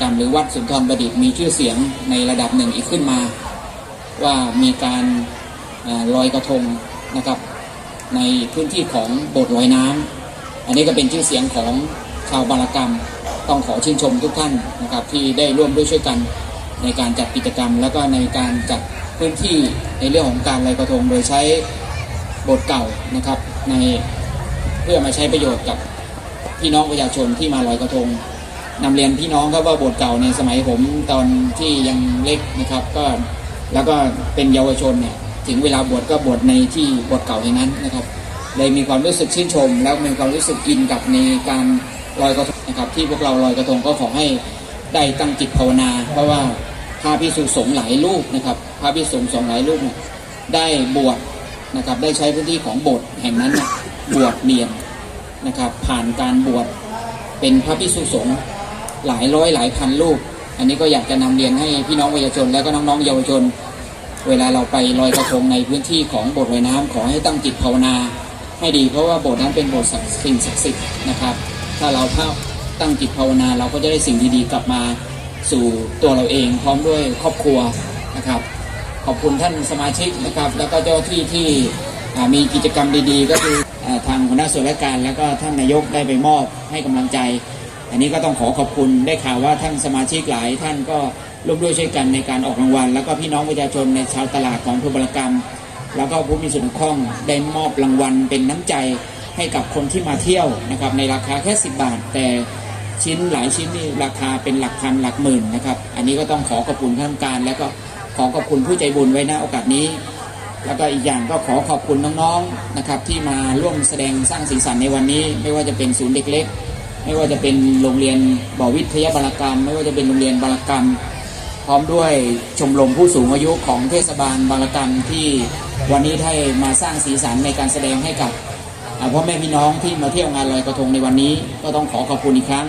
กรรมหรือวัดสุนทรประดิษฐ์มีชื่อเสียงในระดับหนึ่งอีกขึ้นมา ว่ามีการลอยกระทงนะครับ ในพื้นที่ของโบสถ์ลอยน้ำอันนี้ก็เป็นชื่อเสียงของชาวบารกรรม ต้องขอชื่นชมทุกท่านนะครับที่ได้ร่วมด้วยช่วยกันในการจัดกิจกรรม แล้วก็ในการจัดพื้นที่ในเรื่องของการลอยกระทงโดยใช้โบสถ์เก่านะครับในเพื่อมาใช้ประโยชน์กับพี่น้องประชาชนที่มาลอยกระทง นำเรียนพี่น้องครับว่าโบสถ์เก่าในสมัยผมตอนที่ยังเล็กนะครับ ก็แล้วก็เป็นเยาวชนเนี่ยถึงเวลาบวชก็บวชในที่โบสถ์เก่าอย่างนั้นนะครับ เลยมีความรู้สึกชื่นชม แล้วมีความรู้สึกอินกับในการลอยกระทงนะครับที่พวกเราลอยกระทงก็ขอให้ได้ตั้งจิตภาวนา เพราะว่าพระพิสุสงฆ์หลายรูปนะครับพระพิสุสงฆ์หลายรูปเนี่ยได้บวชนะครับได้ใช้พื้นที่ของโบสถ์แห่งนั้นนะบวชเรียนนะครับ ผ่านการบวชเป็นพระพิสุสงฆ์ หลายร้อยหลายพันรูป อันนี้ก็อยากจะนำเรียนให้พี่น้องประชาชนและก็น้องๆเยาวชน เวลาเราไปลอยกระทงในพื้นที่ของโบสถ์ลอยน้ำขอให้ตั้งจิตภาวนา ให้ดีเพราะว่าโบสถ์นั้นเป็นโบสถ์ศักสิ่งศักดิ์สิทธิ์นะครับ ถ้าเราเข้าตั้งจิตภาวนาเราก็จะได้สิ่งดีๆกลับมาสู่ตัวเราเองพร้อมด้วยครอบครัวนะครับขอบคุณท่านสมาชิกนะครับ แล้วก็เจ้าที่ที่มีกิจกรรมดีๆ ก็คืออทางหัวหน้าส่วนราชการ แล้วก็ท่านนายกได้ไปมอบให้กำลังใจ อันนี้ก็ต้องขอขอบคุณได้ข่าวว่าท่านสมาชิกหลาย ท่านก็ร่วมด้วยช่วยกันในการออกรางวัล แล้วก็พี่น้องประชาชนในชาวตลาดของอำเภอบรกรรม แล้วก็ผู้มีส่วนเกี่ยวข้องได้มอบรางวัลเป็นน้ำใจให้กับคนที่มาเที่ยวนะครับในราคาแค่ 10 บาท แต่ชิ้นหลายชิ้นนี่ราคาเป็นหลักพันหลักหมื่นนะครับ อันนี้ก็ต้องขอขอบคุณท่านการ แล้วก็ขอขอบคุณผู้ใจบุญไว้ณโอกาสนี้ แล้วก็อีกอย่างก็ขอขอบคุณน้องๆนะครับที่มาร่วมแสดงสร้างสีสันในวันนี้ ไม่ว่าจะเป็นศูนย์เด็กเล็ก ไม่ว่าจะเป็นโรงเรียนบ่อวิทยาบาลกรรม ไม่ว่าจะเป็นโรงเรียนบาลกรรม พร้อมด้วยชมรมผู้สูงอายุของเทศบาลบาลกรรมที่วันนี้ได้มาสร้างสีสันในการแสดงให้กับพ่อแม่พี่น้องที่มาเที่ยวงานลอยกระทงในวันนี้ ก็ต้องขอขอบคุณอีกครั้ง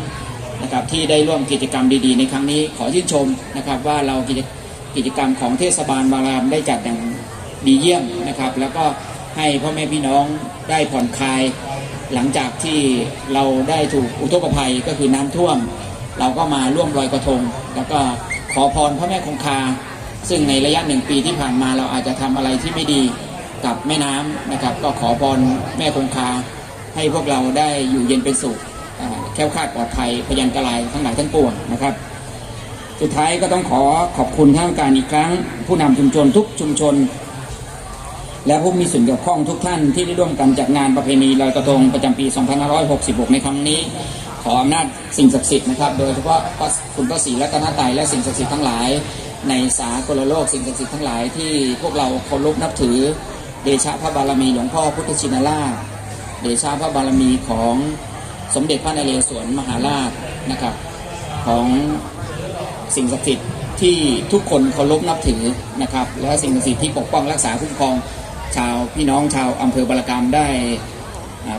นะครับที่ได้ร่วมกิจกรรมดีๆ ในครั้งนี้ขอชื่นชมนะครับว่าเรากิจกิจกรรมของเทศบาลบาละกรรมได้จัดอย่างดีเยี่ยมนะครับ แล้วก็ให้พ่อแม่พี่น้องได้ผ่อนคลาย หลังจากที่เราได้ถูกอุทกภัยก็คือน้ำท่วม เราก็มาร่วมลอยกระทง แล้วก็ขอพรพระแม่คงคา ซึ่งในระยะหนึ่งปีที่ผ่านมาเราอาจจะทำอะไรที่ไม่ดีกับแม่น้ำนะครับ ก็ขอพรแม่คงคา ให้พวกเราได้อยู่เย็นเป็นสุขแค้วคลาดปลอดภัยพยันตรายทั้งหลายทั้งปวงนะครับ สุดท้ายก็ต้องขอขอบคุณท่านการอีกครั้ง ผู้นำชุมชนทุกชุมชน และผู้มีส่วนเกี่ยวข้องทุกท่านที่ได้ร่วมกันจัดงานประเพณีลอยกระทงประจำปี 2566 ในครั้งนี้ ขออำนาจสิ่งศักดิ์สิทธิ์นะครับโดยเฉพาะคุณพระศรีรัตนตรัยและสิ่งศักดิ์สิทธิ์ทั้งหลาย ในสากลโลกสิ่งศักดิ์สิทธิ์ทั้งหลายที่พวกเราเคารพนับถือ เดชะพระบารมีหลวงพ่อพุทธชินราชเดชะพระบารมีของสมเด็จพระนเรศวรมหาราชนะครับ ของสิ่งศักดิ์สิทธิ์ที่ทุกคนเคารพนับถือนะครับ และสิ่งศักดิ์สิทธิ์ที่ปกป้องรักษาคุ้มครอง ชาวพี่น้องชาวอำเภอบารกรรมได้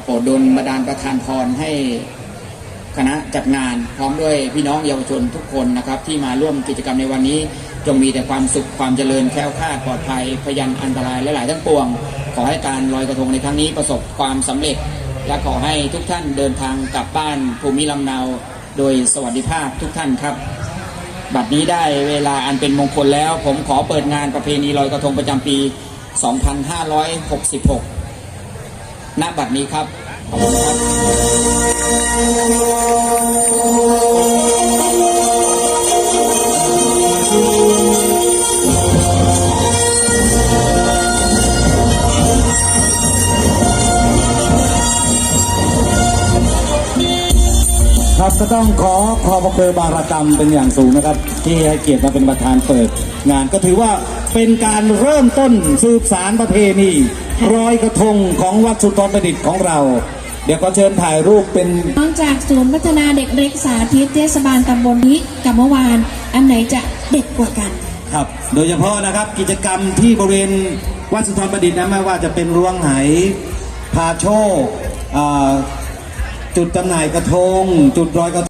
โปรดดลบันดาลประทานพรให้คณะจัดงานพร้อมด้วยพี่น้องเยาวชนทุกคนนะครับ ที่มาร่วมกิจกรรมในวันนี้ จงมีแต่ความสุขความเจริญแค้วคลาดปลอดภัยพยันอันตรายและหลายทั้งปวง ขอให้การลอยกระทงในครั้งนี้ประสบความสำเร็จ และขอให้ทุกท่านเดินทางกลับบ้านภูมิลำเนา โดยสวัสดิภาพทุกท่านครับ บัดนี้ได้เวลาอันเป็นมงคลแล้ว ผมขอเปิดงานประเพณีลอยกระทงประจำปี 2566 ณ บัดนี้ครับ ขอบคุณครับครับก็ต้องขอขอบพระคุณบารกรรมเป็นอย่างสูงนะครับ ที่ให้เกียรติมาเป็นประธานเปิดงานก็ถือว่า เป็นการเริ่มต้นสืบสารประเพณีรอยกระทงของวัดสุนทรประดิษฐ์ของเรา เดี๋ยวขอเชิญถ่ายรูปเป็นนอกจากศูนย์พัฒนาเด็กเล็กสาธิตเทศบาลตำบลนี้กับเมื่อวาน อันไหนจะเด็ดกว่ากันครับ โดยเฉพาะนะครับกิจกรรมที่บริเวณวัดสุนทรประดิษฐ์นะไม่ว่าจะเป็นรวงไหพาโชคอ่าจุดจำหน่ายกระทง จุดรอยกระทง